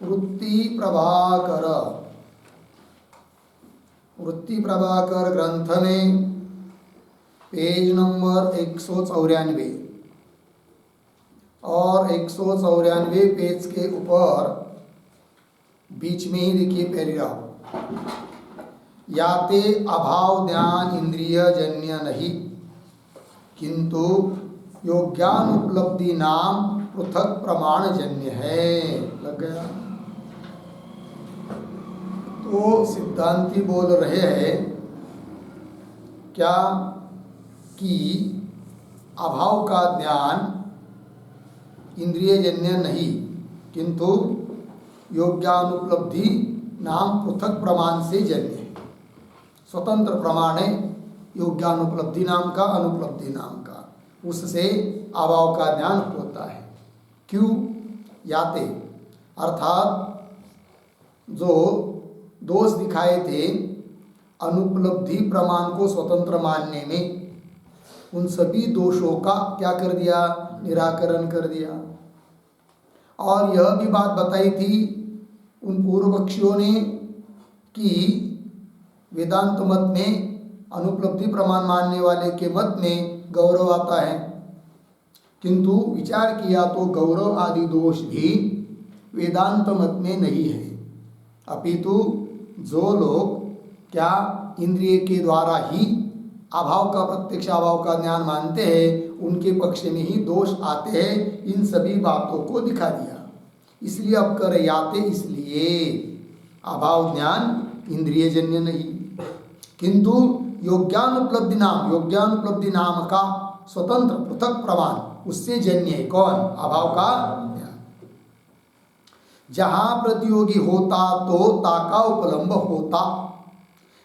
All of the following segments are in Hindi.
वृत्ति प्रभाकर वृत्ति प्रभाकर ग्रंथ में पेज नंबर एक सौ चौरानवे और एक सौ चौरानवे पेज के ऊपर बीच में ही देखिए पैराग्राफ याते अभाव ज्ञान इंद्रिय जन्य नहीं, किंतु योग्यानुपलब्धि नाम पृथक प्रमाण जन्य है। लग गया? तो सिद्धांति बोल रहे हैं, क्या कि अभाव का ज्ञान इंद्रियजन्य नहीं, किंतु योग्यानुपलब्धि नाम पृथक प्रमाण से जन्य है। स्वतंत्र प्रमाण है योग्यानुपलब्धि नाम का, अनुपलब्धि नाम का। उससे अभाव का ज्ञान होता है। क्यों? याते। अर्थात जो दोष दिखाए थे अनुपलब्धि प्रमाण को स्वतंत्र मानने में। उन सभी दोषों का क्या कर दिया? निराकरण कर दिया। और यह भी बात बताई थी उन पूर्व पक्षियों ने कि वेदांत मत में अनुपलब्धि प्रमाण मानने वाले के मत में गौरव आता है। किंतु विचार किया तो गौरव आदि दोष भी वेदांत मत में नहीं है। अपितु जो लोग क्या इंद्रिय के द्वारा ही अभाव का, प्रत्यक्ष अभाव का ज्ञान मानते हैं, उनके पक्ष में ही दोष आते हैं, इन सभी बातों को दिखा दिया। इसलिए अब कर याते इसलिए। अभाव ज्ञान इंद्रिय जन्य नहीं। किंतु योग्यानुपलब्धि नाम योग्यानुपलब्धि नाम का स्वतंत्र पृथक प्रमाण, उससे जन्य है कौन? अभाव का जहाँ प्रतियोगी होता तो ताका उपलम्ब होता।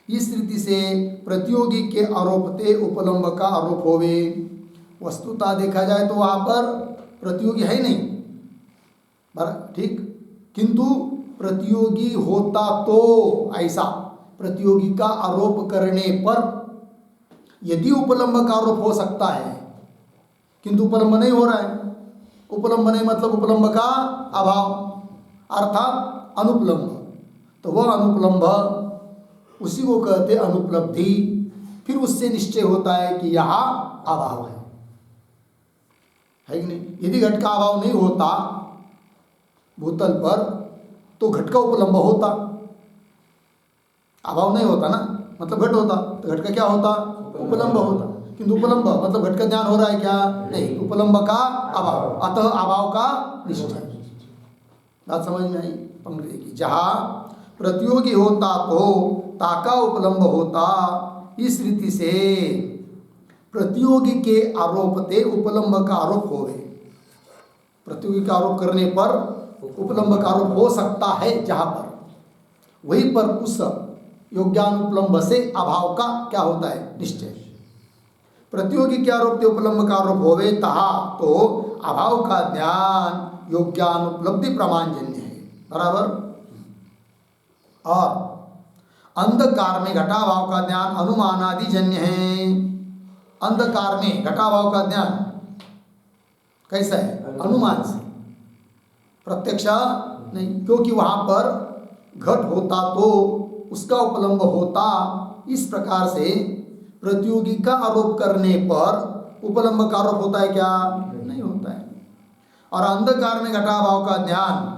इस रीति से प्रतियोगी के आरोपते उपलम्ब का आरोप होवे। वस्तुता देखा जाए तो वहाँ पर प्रतियोगी है नहीं। ठीक? किंतु प्रतियोगी होता तो ऐसा। प्रतियोगी का आरोप करने पर यदि उपलम्ब का आरोप हो सकता है, किंतु उपलम्ब नहीं हो रहा है। उपलम्ब नहीं मतलब उपलम्ब का अभाव। अर्थात अनुपलम्ब। तो वह अनुपलम्ब, उसी को कहते अनुपलब्धि। फिर उससे निश्चय होता है कि यहाँ अभाव है। है कि नहीं? यदि घट का अभाव नहीं होता, भूतल पर तो घट का उपलम्ब होता। अभाव नहीं होता ना? मतलब घट होता तो घट का क्या होता? उपलम्ब होता। किंतु उपलम्ब मतलब घट का ज्ञान हो रहा है क्या? नहीं, उपलम्ब का अभाव। अतः अभाव का निश्चय। बात समझ में आई? पंक्ति की। जहाँ प्रतियोगी होता तो ताका उपलम्ब होता। इस रीति से प्रतियोगी के आरोप ते उपलम्ब का आरोप हो गए प्रतियोगी का आरोप करने पर उपलम्ब का आरोप हो सकता है जहाँ पर। वहीं पर उस योग्यानुपलम्ब से अभाव का क्या होता है? निश्चय। प्रतियोगी के आरोप उपलम्ब का आरोप होवे तहा तो अभाव का ज्ञान योग्यानुपलब्धि प्रमाणजन्य है। बराबर? और अंधकार में घटाभाव का ज्ञान अनुमानादि जन्य है। अंधकार में घटाभाव का ज्ञान कैसा है? अनुमान से। प्रत्यक्ष नहीं, क्योंकि वहाँ पर घट होता तो उसका उपलम्ब होता इस प्रकार से प्रतियोगी का आरोप करने पर उपलम्ब का आरोप होता है क्या? नहीं होता है। और अंधकार में घटाभाव का ज्ञान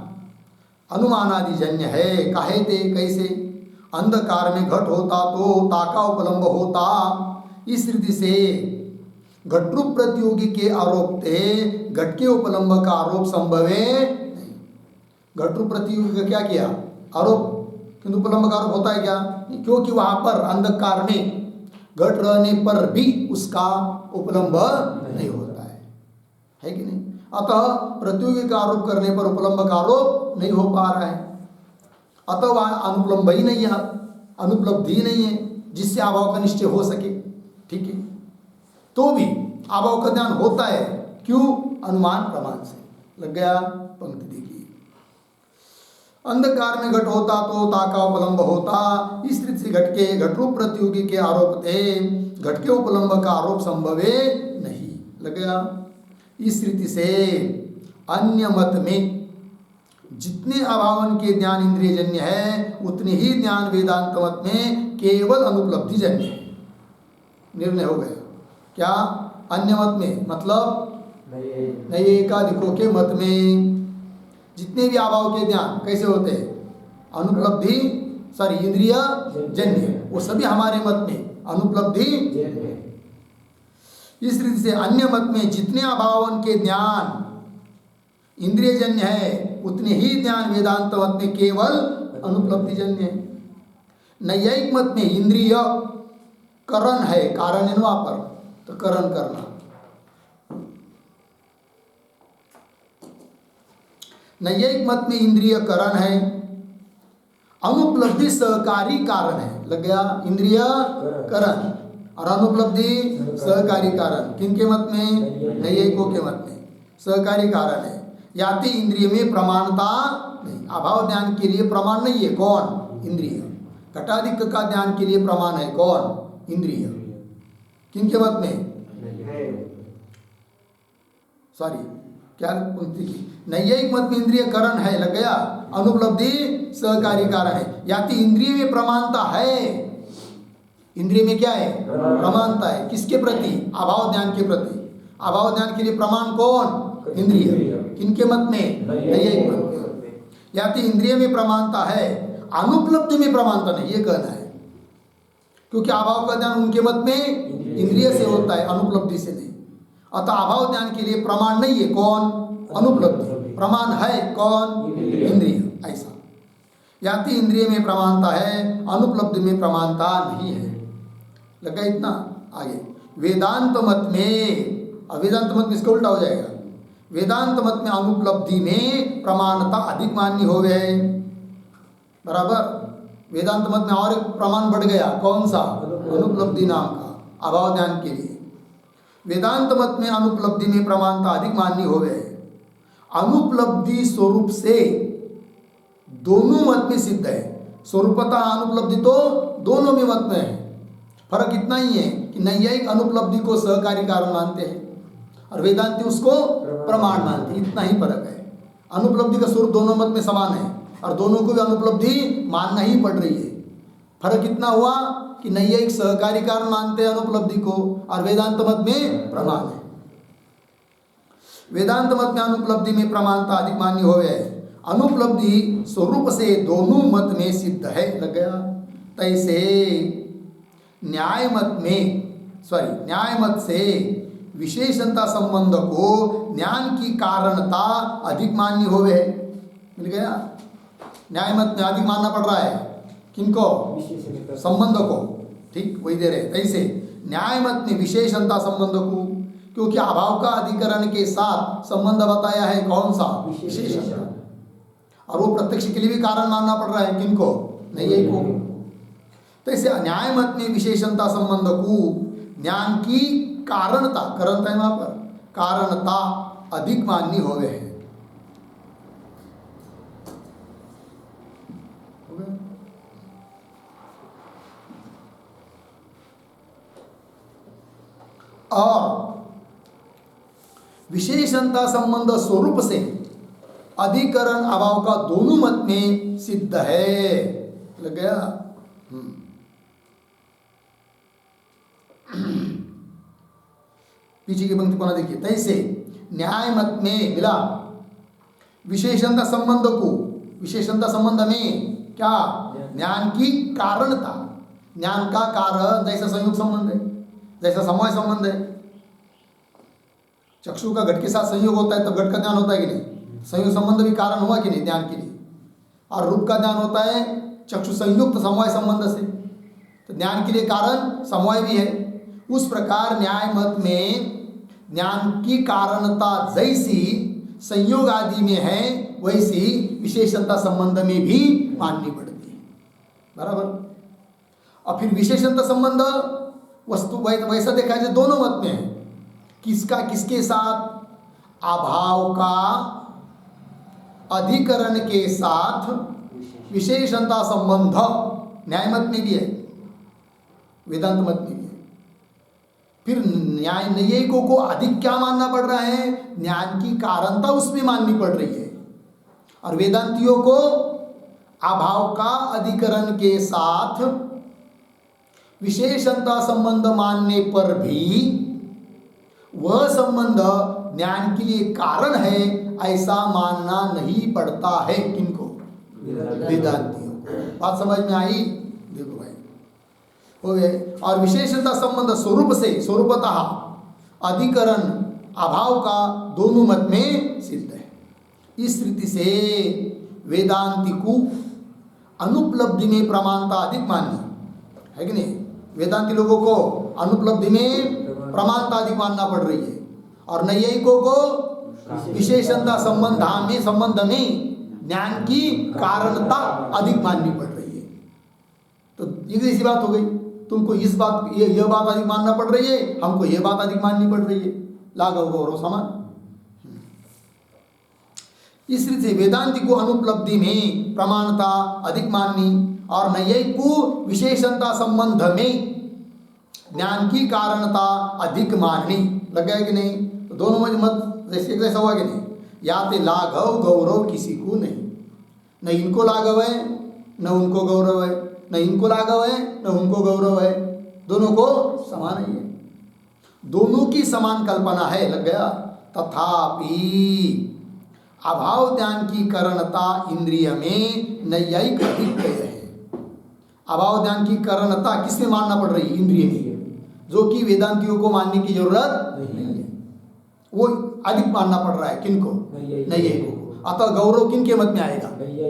अनुमानादि जन्य है। काहे ते? कैसे? अंधकार में घट होता तो ताका उपलम्ब होता। इस रीति से घटरूप प्रतियोगी के आरोप थे घट के उपलम्ब का आरोप संभवे घटरूप प्रतियोगी का क्या किया? आरोप। किंतु उपलम्ब का आरोप होता है क्या? क्योंकि वहाँ पर अंधकार में घट रहने पर भी उसका उपलम्ब नहीं होता है। है कि नहीं? अतः प्रतियोगी का आरोप करने पर उपलम्ब का आरोप नहीं हो पा रहा है। अतः वह अनुपलम्ब ही नहीं है, अनुपलब्धि नहीं है, जिससे अभाव का निश्चय हो सके। ठीक है? तो भी अभाव का ज्ञान होता है, क्यों? अनुमान प्रमाण से। लग गया पंक्ति देखिए। अंधकार में घट होता तो ताका उपलम्ब होता। इस रीति से घट के घटरूप प्रतियोगी के आरोप थे। घट के उपलम्ब का आरोप संभवे नहीं। लग गया इस रीति से अन्य मत में जितने अभावन के ज्ञान इंद्रिय जन्य है उतने ही ज्ञान वेदांत मत में केवल अनुपलब्धि जन्य है। निर्णय हो गया। क्या? अन्य मत में मतलब? नए एकाधिकों के मत में। जितने भी अभाव के ज्ञान कैसे होते हैं? अनुपलब्धि, सॉरी, इंद्रिय, जन्य। वो सभी हमारे मत में, अनुपलब्धि इस रीति से अन्य मत में जितने अभावन के ज्ञान इंद्रिय जन्य है, उतने ही ज्ञान वेदांत मत में केवल अनुपलब्धि जन्य है। नैयायिक मत में इंद्रिय करण है, कारण है वहाँ पर तो करण करना। नैयायिक मत में इंद्रिय करण है। अनुपलब्धि सहकारी कारण है। लग गया इंद्रिय करण और अनुपलब्धि सहकारी कारण। किनके मत में? नैयिकों के मत में। सहकारी कारण है। याति इंद्रिय में प्रमाणता नहीं। अभाव ज्ञान के लिए प्रमाण नहीं है। कौन? इंद्रिय। घटाधिक का ज्ञान के लिए प्रमाण है। कौन? इंद्रिय। किनके मत में? सॉरी क्या पंक्ति की नैयायिक मत में इंद्रिय करण है लग गया। अनुपलब्धि सहकारी कारण है। याति इंद्रिय में प्रमाणता है। इंद्रिय में क्या है? प्रमाणता है। किसके प्रति? अभाव ज्ञान के प्रति। अभाव ज्ञान के लिए प्रमाण कौन? इंद्रिय। किनके मत में? नैयायिक मत में। तो इंद्रिय में प्रमाणता है। अनुपलब्धि में प्रमाणता नहीं ये कहना है। क्योंकि अभाव का ज्ञान उनके मत में इंद्रिय से होता है अनुपलब्धि से नहीं। अतः अभाव ज्ञान के लिए प्रमाण नहीं है। कौन? अनुपलब्धि। प्रमाण है। कौन? इंद्रिय। ऐसा। याति इंद्रिय में प्रमाणता है अनुपलब्धि में प्रमाणता नहीं है। लगा इतना आगे। वेदांत मत में वेदांत मत में इसका उल्टा हो जाएगा। वेदांत मत में अनुपलब्धि में प्रमाणता अधिक मान्य हो गए। बराबर। वेदांत मत में और एक प्रमाण बढ़ गया। कौन सा? अनुपलब्धि नाम का। अभाव ज्ञान के लिए। वेदांत मत में अनुपलब्धि में प्रमाणता अधिक मान्य हो गए। अनुपलब्धि स्वरूप से दोनों मत में सिद्ध है। स्वरूपता अनुपलब्धि तो दोनों में मत में है। फ़र्क इतना ही है कि नैयायिक अनुपलब्धि को सहकारी कारण मानते हैं और वेदांति उसको प्रमाण मानते हैं। इतना ही फ़र्क है। अनुपलब्धि का स्वरूप दोनों मत में समान है और दोनों को भी अनुपलब्धि मानना ही पड़ रही है। फ़र्क इतना हुआ कि नहीं एक सहकारी कारण मानते हैं अनुपलब्धि को, और वेदांत मत में प्रमाण है। वेदांत मत में अनुपलब्धि में प्रमाणता अधिक मान्य हो गए अनुपलब्धि स्वरूप से दोनों मत में सिद्ध है। लग गया? तैसे न्याय मत में सॉरी न्याय मत से विशेषणता संबंध को ज्ञान की कारणता अधिक मान्य हो गए मिल गया? न्याय मत में अधिक मानना पड़ रहा है। किनको? संबंध को ठीक वही दे रहे तैसे न्याय मत में विशेषणता संबंध को क्योंकि अभाव का अधिकरण के साथ संबंध बताया है कौन सा? विशेषण और वो प्रत्यक्ष के लिए भी कारण मानना पड़ रहा है किनको? नहीं एक को। तो इसे न्याय मत में विशेषणता संबंध को ज्ञान की कारणता कारणता है वहाँ पर कारणता अधिक मान्य हो गए हैं। और विशेषणता संबंध स्वरूप से अधिकरण अभाव का दोनों मत में सिद्ध है। लग गया? हम्म। पीछे की पंक्ति पुनः देखिए। तैसे न्याय मत में मिला विशेषणता संबंध को। विशेषणता संबंध में क्या? ज्ञान की कारणता। ज्ञान का कारण जैसा संयुक्त संबंध है। जैसा समय संबंध है। चक्षु का घट के साथ संयोग होता है तो घट का ज्ञान होता है कि नहीं? संयोग संबंध भी कारण हुआ कि नहीं? ध्यान के लिए। और रूप का ज्ञान होता है चक्षु संयुक्त समवाय संबंध से। तो ज्ञान के लिए कारण समवाय भी है। उस प्रकार न्याय मत में ज्ञान की कारणता जैसी संयोग आदि में है, वैसी विशेषता संबंध में भी माननी पड़ती है। बराबर? और फिर विशेषता संबंध वस्तु वैसा देखा जाए, दोनों मत में है। किसका किसके साथ? अभाव का अधिकरण के साथ विशेषणता संबंध। न्याय मत में भी है। वेदांत मत में भी है। फिर न्याय न्यायिकों को अधिक क्या मानना पड़ रहा है? ज्ञान की कारणता उसमें माननी पड़ रही है। और वेदांतियों को अभाव का अधिकरण के साथ विशेषणता संबंध मानने पर भी वह संबंध ज्ञान के लिए कारण है ऐसा मानना नहीं पड़ता है किनको? वेदांतियों को। बात समझ में आई? देखो भाई। हो गए और विशेषता संबंध स्वरूप से स्वरूपतः अधिकरण अभाव का दोनों मत में सिद्ध है। इस रीति से वेदांति को अनुपलब्धि में प्रमाणता अधिक माननी है कि नहीं? वेदांति लोगों को अनुपलब्धि में प्रमाणता अधिक मानना पड़ रही है। और नैयिकों को विशेषणता संबंध में संबंध में ज्ञान की कारणता अधिक माननी पड़ रही है। तो ये कैसी बात हो गई। तुमको इस बात, ये यह बात अधिक मानना पड़ रही है, हमको यह बात अधिक माननी पड़ रही है। लाघव गौरव समान। इस रीति वेदांति को अनुपलब्धि में प्रमाणता अधिक माननी और नैयिक को विशेषणता संबंध में ज्ञान की कारणता अधिक माननी। लग गया कि नहीं? तो दोनों में मत जैसे जैसा हुआ कि नहीं? या तो लाघव गौरव किसी को नहीं। न इनको लाघव है, न उनको गौरव है। न इनको लाघव है, न उनको गौरव है। दोनों को समान ही है। दोनों की समान कल्पना है, लग गया। तथापि अभाव ध्यान की करणता इंद्रिय में नैयायिक अधिक है। अभाव ध्यान की करणता किसमें मानना पड़ रही है? इंद्रिय में जो कि वेदांतियों को मानने की ज़रूरत नहीं है। वो अधिक मानना पड़ रहा है। किनको? नैयिकों को अतः गौरव किन के मत में आएगा?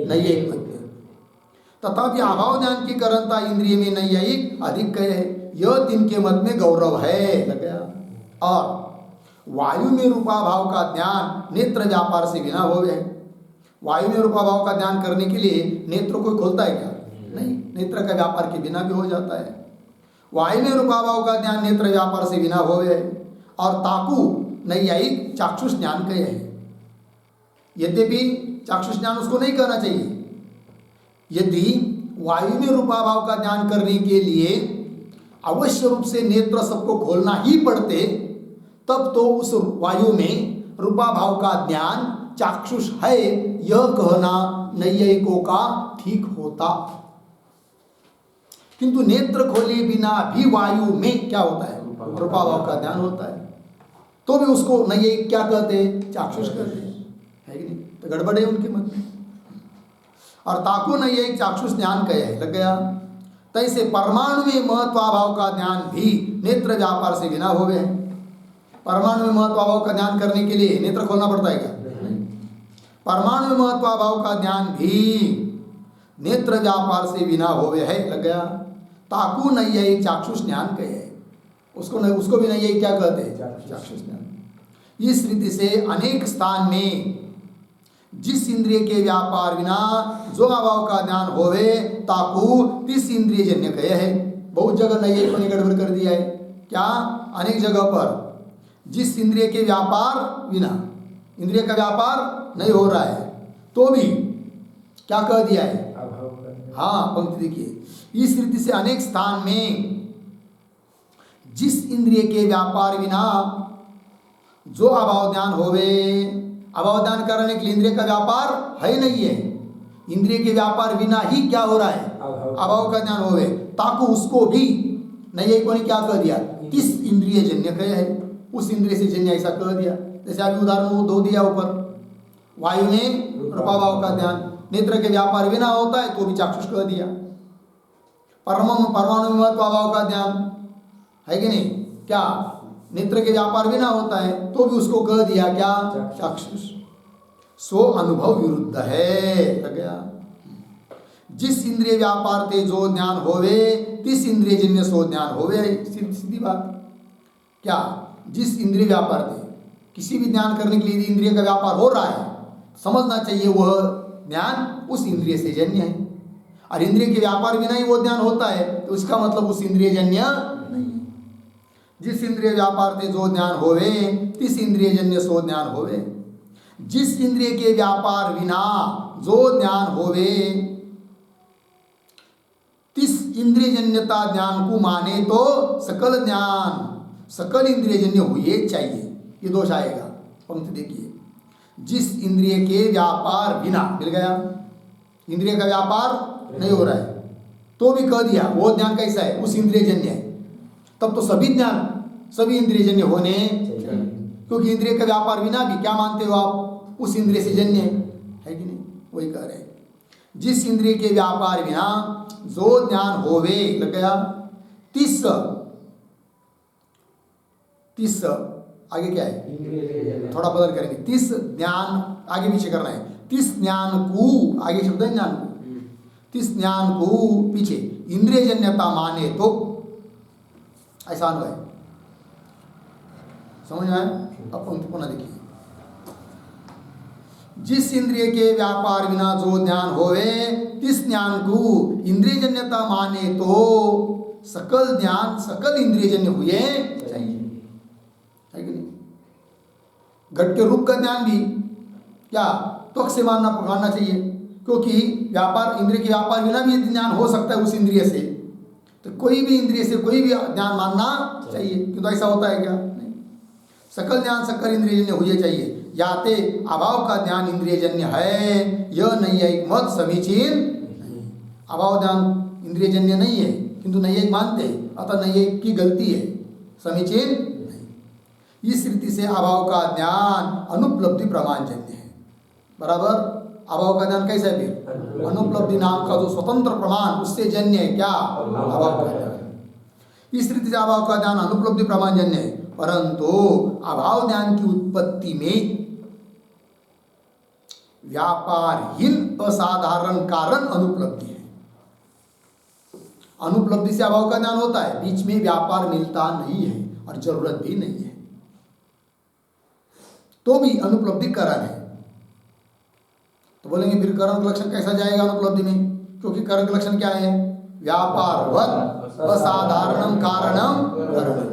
नैयिक मत में तथापि अभाव ज्ञान की करणता इंद्रिय में नैयिक अधिक कहे है। यह तीन के मत में गौरव है। और वायु में रूपाभाव का ध्यान नेत्र व्यापार से बिना हो गए वायु में रूपाभाव का ध्यान करने के लिए नेत्र कोई खोलता है क्या? नहीं, नेत्र का व्यापार के बिना भी हो जाता है। वायु में रूपाभाव का ध्यान नेत्र व्यापार से बिना हो गए और ताकू नैयायिक चाक्षुष ज्ञान कहे है। यद्यपि चाक्षुष ज्ञान उसको नहीं करना चाहिए। यदि वायु में रूपाभाव का ज्ञान करने के लिए अवश्य रूप से नेत्र सबको खोलना ही पड़ते, तब तो उस वायु में रूपाभाव का ज्ञान चाक्षुष है, यह कहना नैयिकों का ठीक होता। किंतु नेत्र खोले बिना भी वायु में क्या होता है? रूपाभाव का ज्ञान होता है। तो भी उसको नैयिक क्या कहते चाक्षुष कहते है। कि नहीं? तो गड़बड़ है उनके मत में। और ताको ताकू नैयिक चाक्षुष ज्ञान कहे लग गया। तैसे परमाणु में महत्वाभाव का ज्ञान भी नेत्र व्यापार से बिना हो। गए परमाणु में महत्वाभाव का ध्यान करने के लिए नेत्र खोलना पड़ता है क्या? परमाणु में महत्वाभाव का ध्यान भी नेत्र व्यापार से बिना हो है, लग गया। ताकू नैयिक चाक्षुष ज्ञान कहे उसको नहीं उसको भी नैयिक क्या कहते हैं? चाक्षुष। ज्ञान। इस रीति से अनेक स्थान में जिस इंद्रिय के व्यापार बिना जो अभाव का ज्ञान होवे ताकू तिस इंद्रिय जन्य कहे है। बहुत जगह नैयिक ने गड़बड़ कर दिया है। क्या? अनेक जगह पर। जिस इंद्रिय के व्यापार बिना इंद्रिय का व्यापार नहीं हो रहा है तो भी क्या कह दिया है? हाँ पंक्ति देखिए। इस रीति से अनेक स्थान में जिस इंद्रिय के व्यापार बिना जो अभाव ज्ञान होवे अभाव ज्ञान करने के लिए इंद्रिय का व्यापार है नहीं है। इंद्रिय के व्यापार बिना ही क्या हो रहा है? अभाव। का ज्ञान होवे ताकि उसको भी नहीं को ने क्या कह दिया? किस इंद्रिय जन्य कह है। उस इंद्रिय से जन्य ऐसा कह दिया। जैसे अभी उदाहरण दो दिया ऊपर। वायु में रूपाभाव। का ध्यान नेत्र के व्यापार बिना होता है तो भी चाक्षुष कह दिया। परम परमाणु महत्वाभाव का ध्यान। है कि नहीं? क्या? नेत्र के व्यापार बिना होता है तो भी उसको कह दिया क्या? चाक्षुष। सो अनुभव विरुद्ध है गया। जिस इंद्रिय व्यापार ते जो ज्ञान होवे, तिस इंद्रिय जन्य सो ज्ञान होवे सीधी बात। क्या? जिस इंद्रिय व्यापार थे, किसी भी ज्ञान करने के लिए इंद्रिय का व्यापार हो रहा है, समझना चाहिए वह ज्ञान उस इंद्रिय से जन्य है। और इंद्रिय के व्यापार बिना ही वो ज्ञान होता है तो इसका मतलब उस इंद्रिय जन्य नहीं जिस इंद्रिय व्यापार से जो ज्ञान होवे, तिस इंद्रिय जन्य सो ज्ञान होवे। जिस इंद्रिय के व्यापार बिना जो ज्ञान होवे, तिस इंद्रिय जन्यता ज्ञान को माने तो सकल ज्ञान, सकल इंद्रिय जन्य हुए चाहिए। ये दोष आएगा। पंक्ति देखिए। जिस इंद्रिय के व्यापार बिना, मिल गया? इंद्रिय का व्यापार नहीं हो रहा है। तो भी कह दिया, वो ज्ञान कैसा है? उस इंद्रिय जन्य है। तब तो सभी ज्ञान, सभी इंद्रिय जन्य होने क्योंकि इंद्रिय का व्यापार बिना भी क्या मानते हो आप? उस इंद्रिय से जन्य है कि नहीं? वही कह रहे हैं। जिस इंद्रिय के व्यापार बिना जो ज्ञान होवे, लग गया? तिस तिस आगे क्या है? थोड़ा बदल करेंगे। तिस ज्ञान आगे पीछे करना है। तिस ज्ञान को आगे शब्द है ज्ञान को। तिस ज्ञान को पीछे। इंद्रिय जन्यता माने तो ऐसा अनुभव है। समझ में अब पंक्ति पुनः देखिए। जिस इंद्रिय के व्यापार बिना जो ज्ञान होवे तिस ज्ञान को इंद्रिय जन्यता माने तो सकल ज्ञान सकल इंद्रिय जन्य हुए चाहिए है कि नहीं घट के रूप का ज्ञान भी क्या त्वक से मानना मानना चाहिए, क्योंकि व्यापार, इंद्रिय के व्यापार बिना भी ज्ञान हो सकता है उस इंद्रिय से तो कोई भी इंद्रिय से कोई भी ज्ञान मानना चाहिए। किंतु ऐसा होता है क्या? नहीं। सकल ज्ञान सकल इंद्रियजन्य हुए चाहिए। याते अभाव का ज्ञान इंद्रियजन्य है, यह नहीं है मत समीचीन अभाव ज्ञान इंद्रियजन्य नहीं है, किंतु नहीं मानते, अतः नहीं की गलती है। समीचीन इस रीति से अभाव का ज्ञान अनुपलब्धि प्रमाणजन्य है। बराबर? अभाव का ज्ञान कैसा भी? अनुपलब्धि नाम का जो स्वतंत्र प्रमाण, उससे जन्य है क्या? अभाव का ज्ञान। इस रीति से अभाव का ज्ञान, अनुपलब्धि प्रमाणजन्य है। परंतु अभाव ज्ञान की उत्पत्ति में व्यापारहीन असाधारण कारण अनुपलब्धि है। अनुपलब्धि से अभाव का ज्ञान होता है, बीच में व्यापार मिलता नहीं है और ज़रूरत भी नहीं है। तो भी अनुपलब्धि करण है। तो बोलेंगे फिर करण लक्षण कैसा जाएगा अनुपलब्धि में? क्योंकि करण लक्षण क्या है? व्यापार असाधारणम कारणम करणम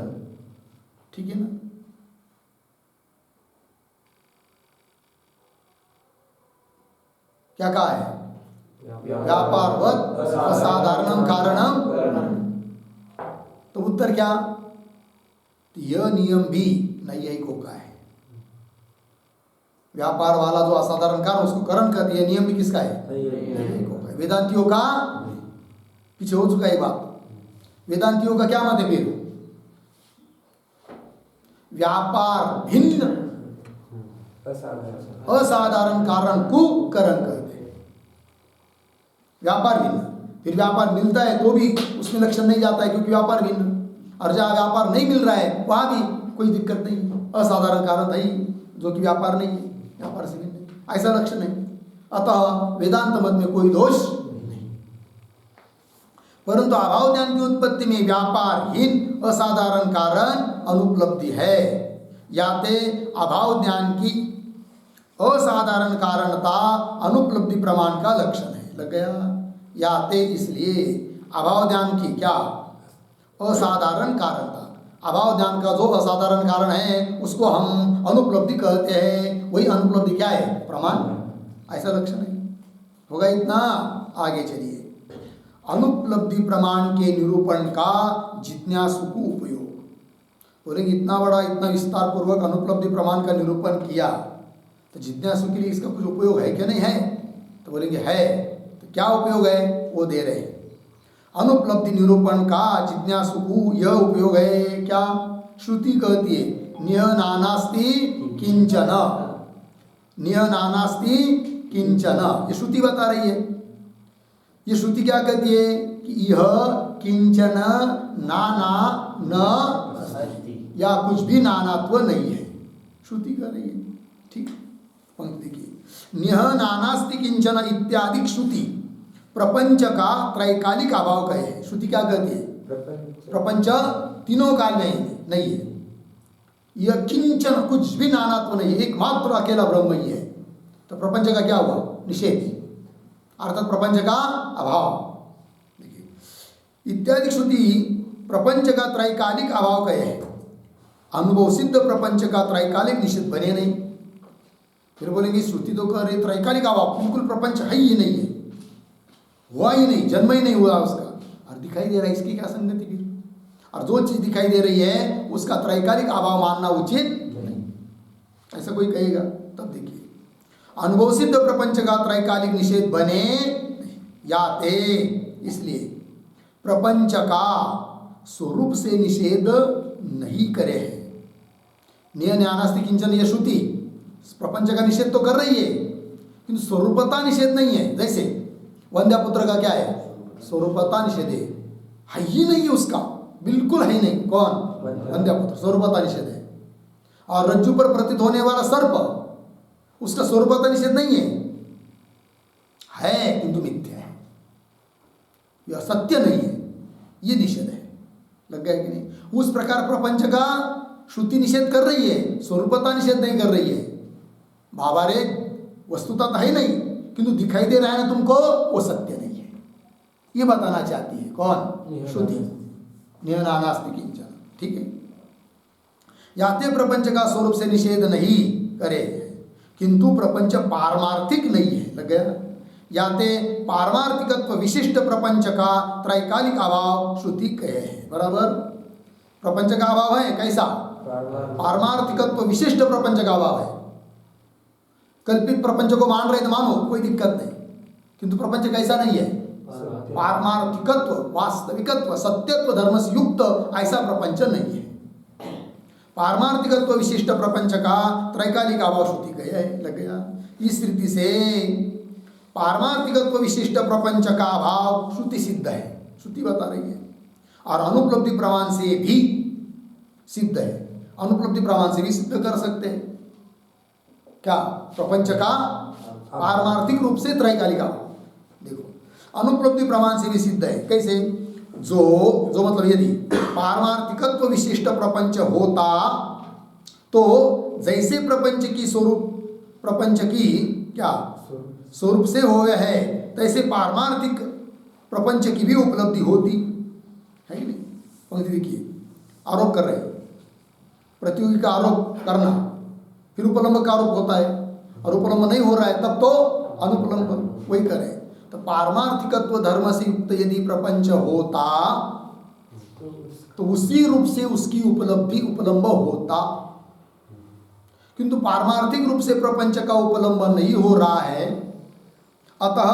ठीक है ना? क्या कहा है? व्यापारवत असाधारणम कारणम तो उत्तर क्या? तो यह नियम भी नैयायिकों का है। व्यापार वाला जो असाधारण कारण उसको करण कर दिया नियम भी किसका है? वेदांतियों का पीछे हो चुका है बात। वेदांतियों का क्या मत है फिर? व्यापार भिन्न। असाधारण कारण को करण कहते हैं। व्यापार भिन्न। फिर व्यापार मिलता है तो भी उसमें लक्षण नहीं जाता है क्योंकि व्यापार भिन्न। और जहाँ व्यापार नहीं मिल रहा है वहाँ भी कोई दिक्कत नहीं। असाधारण कारण था ही जो कि व्यापार नहीं है। व्यापार से भिन्न ऐसा लक्षण है अतः वेदांत मत में कोई दोष नहीं। परंतु अभाव ज्ञान की उत्पत्ति में व्यापार व्यापारहीन असाधारण कारण अनुपलब्धि है। याते अभाव ज्ञान की असाधारण कारणता अनुपलब्धि प्रमाण का लक्षण है। लग गया? याते इसलिए अभाव ज्ञान की क्या? असाधारण कारणता। अभाव ज्ञान का जो असाधारण कारण है, उसको हम अनुपलब्धि कहते हैं। वही अनुपलब्धि क्या है? प्रमाण। ऐसा लक्षण है। होगा इतना, आगे चलिए। अनुपलब्धि प्रमाण के निरूपण का जिज्ञासु को उपयोग। बोलेंगे, इतना बड़ा, इतना विस्तार पूर्वक अनुपलब्धि प्रमाण का निरूपण किया तो जिज्ञासु के लिए इसका कुछ उपयोग है क्या? नहीं है। तो बोलेंगे, है। तो क्या उपयोग है? वो दे रहे हैं। अनुपलब्धि निरूपण का जिज्ञासु को यह उपयोग है। क्या? श्रुति कहती है निय नानास्ति किंचन। निय नानास्ति किंचन। ये श्रुति बता रही है। ये श्रुति क्या कहती है? कि यह किंचन नाना न या कुछ भी नानात्व नहीं है। श्रुति कह रही है। ठीक। पंक्ति देखिए निह नानास्ति किंचन इत्यादि श्रुति। प्रपंच का त्रैकालिक अभाव का है श्रुति क्या कहती है? प्रपंच। तीनों काल में नहीं है। यह किंचन कुछ भी नानात्व नहीं एकमात्र अकेला ब्रह्म ही है। तो प्रपंच का क्या हुआ? निषेध। अर्थात प्रपंच का अभाव। देखिए इत्यादि श्रुति प्रपंच का त्रैकालिक अभाव का है। अनुभव सिद्ध प्रपंच का त्रैकालिक निषेध बने नहीं। फिर बोलेंगे श्रुति तो कह रही त्रैकालिक अभाव। बिल्कुल प्रपंच है ही नहीं है। हुआ ही नहीं, जन्म ही नहीं हुआ उसका। और दिखाई दे रहा है इसकी क्या संगति फिर? और जो चीज़ दिखाई दे रही है, उसका त्रैकालिक अभाव मानना उचित नहीं। ऐसा कोई कहेगा, तब देखिए। अनुभव सिद्ध प्रपंच का त्रैकालिक निषेध बने या ते, इसलिए प्रपंच का स्वरूप से निषेध नहीं करे है। निय ज्ञानास्ति किंचन ये श्रुति प्रपंच का निषेध तो कर रही है, किंतु स्वरूपता निषेध नहीं है। जैसे वंद्या पुत्र का क्या है? स्वरूपता निषेध है है ही नहीं उसका। बिल्कुल है ही नहीं। कौन? वंद्या। पुत्र। स्वरूपता निषेध है और रज्जु पर प्रतीत होने वाला सर्प उसका स्वरूपता निषेध नहीं है। है किंतु मिथ्या है। यह सत्य नहीं है। ये निषेध है। लग गया कि नहीं? उस प्रकार प्रपंच का श्रुति निषेध कर रही है। स्वरूपता निषेध नहीं कर रही है। बाबारे वस्तुता तो है नहीं। किंतु दिखाई दे रहा है ना तुमको वो सत्य नहीं है। ये बताना चाहती है। कौन? श्रुति। नियनानास्ति किंचन ठीक है? याते प्रपंच का स्वरूप से निषेध नहीं करे। किंतु प्रपंच पारमार्थिक नहीं है। लग गया याते पारमार्थिकत्व विशिष्ट प्रपंच का त्रैकालिक अभाव श्रुति कहे है। बराबर? प्रपंच का अभाव है कैसा? पारमार्थिकत्व विशिष्ट प्रपंच का अभाव है। कल्पित प्रपंच को मान रहे तो मानो, कोई दिक्कत नहीं। किंतु प्रपंच कैसा नहीं है? पारमार्थिकत्व, वास्तविकत्व, सत्यत्व धर्म से युक्त ऐसा प्रपंच नहीं है। पारमार्थिकत्व विशिष्ट प्रपंच का त्रैकालिक अभाव श्रुति गया है, लग गया। इस रीति से पारमार्थिकत्व विशिष्ट प्रपंच का अभाव श्रुति सिद्ध है। श्रुति बता रही है। और अनुपलब्धि प्रमाण से भी सिद्ध है। अनुपलब्धि प्रमाण से भी सिद्ध कर सकते हैं। क्या प्रपंच का पारमार्थिक रूप से त्रैकालिक देखो, अनुपलब्धि प्रमाण से भी सिद्ध है। कैसे? जो जो मतलब यदि पारमार्थिकत्व विशिष्ट प्रपंच होता तो जैसे प्रपंच की स्वरूप, प्रपंच की क्या? स्वरूप से हो गया है, तैसे पारमार्थिक प्रपंच की भी उपलब्धि होती। है कि नहीं? पंक्ति देखिए, आरोप कर रहे प्रतियोगी का आरोप करना। फिर उपलम्ब का आरोप होता है। और उपलम्ब नहीं हो रहा है, तब तो अनुपलम्ब वही करे। तो पारमार्थिकत्व धर्म से युक्त यदि प्रपंच होता तो उसी रूप से उसकी उपलब्धि उपलम्ब होता। किंतु पारमार्थिक रूप से प्रपंच का उपलम्ब नहीं हो रहा है, अतः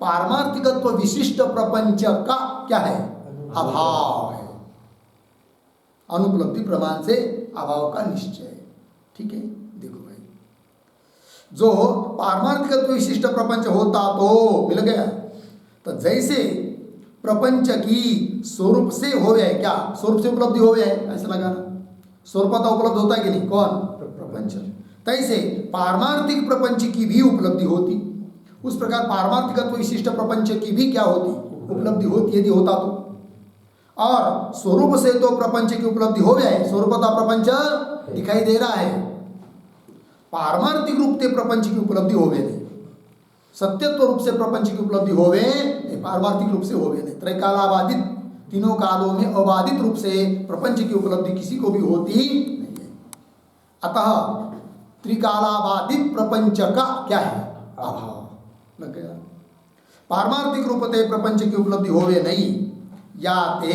पारमार्थिकत्व विशिष्ट प्रपंच का क्या है? अभाव है। अनुपलब्धि प्रमाण से अभाव का निश्चय। ठीक है? जो पारमार्थिकत्व विशिष्ट प्रपंच होता तो मिल गया। तो जैसे प्रपंच की स्वरूप से हो गया क्या? स्वरूप से उपलब्धि हो गया ऐसा लगाना। स्वरूपता उपलब्ध होता है कि नहीं? कौन? प्रपंच। तैसे पारमार्थिक प्रपंच की भी उपलब्धि होती। उस प्रकार पारमार्थिकत्व विशिष्ट प्रपंच की भी क्या होती? उपलब्धि होती यदि होता तो। और स्वरूप से तो प्रपंच की उपलब्धि हो गया है। स्वरूपता प्रपंच दिखाई दे रहा है। पारमार्थिक रूप से प्रपंच की उपलब्धि हो गए सत्यत्व रूप से प्रपंच की उपलब्धि हो गए पारमार्थिक रूप से हो गए त्रैकालाबाधित, तीनों कालों में अबाधित रूप से प्रपंच की उपलब्धि किसी को भी होती नहीं है। अतः त्रिकालाबाधित प्रपंच का क्या है? अभाव। लग गया। पारमार्थिक रूप से प्रपंच की उपलब्धि होवे नहीं, या ते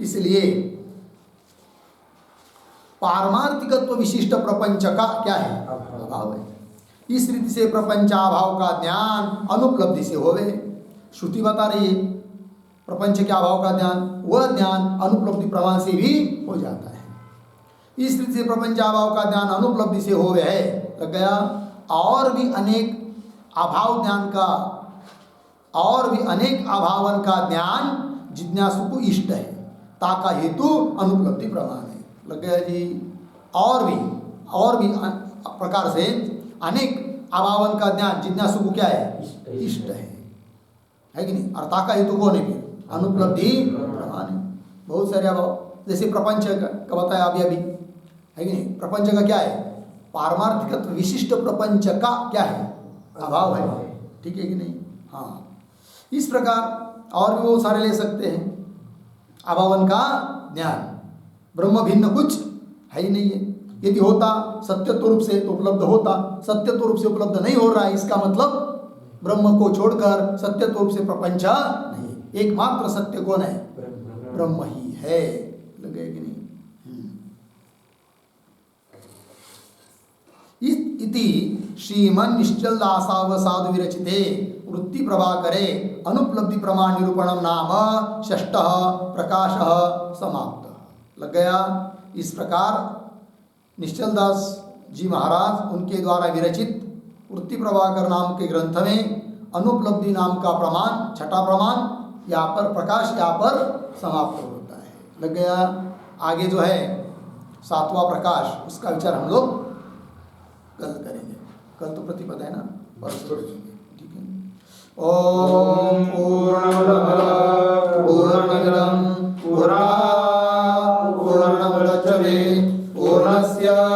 इसलिए पारमार्थिकत्व विशिष्ट प्रपंच का क्या है? अभाव है। इस रीति से प्रपंचाभाव का ज्ञान अनुपलब्धि से होवे। श्रुति बता रही है, प्रपंच के अभाव का ज्ञान, वह ज्ञान अनुपलब्धि प्रमाण से भी हो जाता है। इस रीति से प्रपंच अभाव का ज्ञान अनुपलब्धि से हो है, लग गया। और भी अनेक अभाव ज्ञान का, और भी अनेक अभावन का ज्ञान जिज्ञासु को इष्ट है। ताका हेतु अनुपलब्धि प्रमाण है। लग गया जी। और भी और भी प्रकार से अनेक अभावन का ज्ञान जिज्ञासु को क्या है? इष्ट है। है। कि नहीं? और ताका हेतु कौन है फिर? अनुपलब्धि प्रमाण है। बहुत सारे अभाव। जैसे प्रपंच का बताया अभी अभी। है कि नहीं? प्रपंच का क्या है? पारमार्थिक विशिष्ट प्रपंच का क्या है? अभाव है। ठीक है कि नहीं? हाँ। इस प्रकार और भी वो सारे ले सकते हैं। अभावन का ज्ञान। ब्रह्म भिन्न कुछ है ही नहीं है। यदि होता, सत्यत्व रूप से तो उपलब्ध होता। सत्यत्व रूप से उपलब्ध नहीं हो रहा है, इसका मतलब ब्रह्म को छोड़कर सत्यत्व रूप से प्रपंच नहीं एकमात्र सत्य कौन है? ब्रह्म ही है। लगे कि नहीं? इति श्रीमन निश्चल साधु विरचिते वृत्ति प्रभाकरे अनुपलब्धि प्रमाण निरूपण नाम षष्ठ प्रकाश समाप्त। लग गया। इस प्रकार निश्चल दास जी महाराज उनके द्वारा विरचित वृत्ति प्रभाकर नाम के ग्रंथ में अनुपलब्धि नाम का प्रमाण छठा प्रमाण यहाँ पर प्रकाश यहाँ पर समाप्त होता है। लग गया। आगे जो है सातवां प्रकाश उसका विचार हम लोग कल करेंगे। कल तो प्रतिपद है ना? परसों ठीक है। ओम पूर्णमद पूर्णमिदं पूर्णात् gracias.